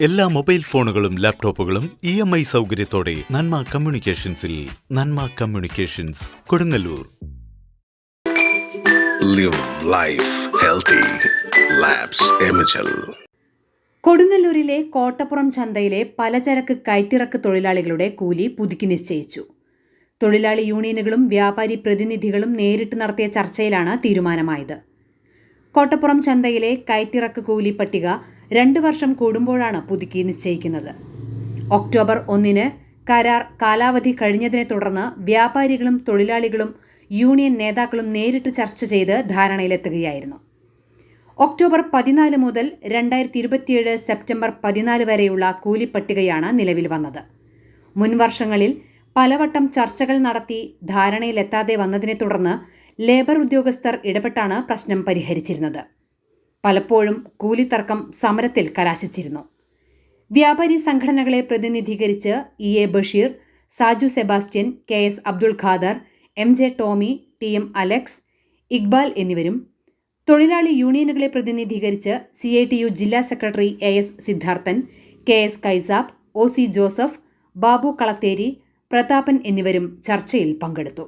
എല്ലാ മൊബൈൽ ഫോണുകളും ലാപ്ടോപ്പുകളും ഇ എം ഐ സൗകര്യത്തോടെ Nanma കമ്മ്യൂണിക്കേഷൻസിൽ Nanma communications Kodungallur. Live life healthy. കൊടുങ്ങല്ലൂരിലെ Kottappuram ചന്തയിലെ പലചരക്ക് കയറ്റിറക്ക് തൊഴിലാളികളുടെ കൂലി പുതുക്കി നിശ്ചയിച്ചു. തൊഴിലാളി യൂണിയനുകളും വ്യാപാരി പ്രതിനിധികളും നേരിട്ട് നടത്തിയ ചർച്ചയിലാണ് തീരുമാനമായത്. കോട്ടപ്പുറം ചന്തയിലെ കയറ്റിറക്ക് കൂലി പട്ടിക രണ്ട് വർഷം കൂടുമ്പോഴാണ് പുതുക്കി നിശ്ചയിക്കുന്നത്. ഒക്ടോബർ ഒന്നിന് കരാർ കാലാവധി കഴിഞ്ഞതിനെ തുടർന്ന് വ്യാപാരികളും തൊഴിലാളികളും യൂണിയൻ നേതാക്കളും നേരിട്ട് ചർച്ച ചെയ്ത് ധാരണയിലെത്തുകയായിരുന്നു. ഒക്ടോബർ പതിനാല് മുതൽ രണ്ടായിരത്തി ഇരുപത്തിയേഴ് സെപ്റ്റംബർ പതിനാല് വരെയുള്ള കൂലിപ്പട്ടികയാണ് നിലവിൽ വന്നത്. മുൻവർഷങ്ങളിൽ പലവട്ടം ചർച്ചകൾ നടത്തി ധാരണയിലെത്താതെ വന്നതിനെ തുടർന്ന് ലേബർ ഉദ്യോഗസ്ഥർ ഇടപെട്ടാണ് പ്രശ്നം പരിഹരിച്ചിരുന്നത്. പലപ്പോഴും കൂലിത്തർക്കം സമരത്തിൽ കലാശിച്ചിരുന്നു. വ്യാപാരി സംഘടനകളെ പ്രതിനിധീകരിച്ച് E A Basheer Saju Sebastian K S Abdul Khader M J Tommy T M Alex Iqbal എന്നിവരും തൊഴിലാളി യൂണിയനുകളെ പ്രതിനിധീകരിച്ച് സി ഐ ടി യു ജില്ലാ secretary A S Siddharthan K S Kaisab O C Joseph Babu Kalatheri Prathapan എന്നിവരും ചർച്ചയിൽ പങ്കെടുത്തു.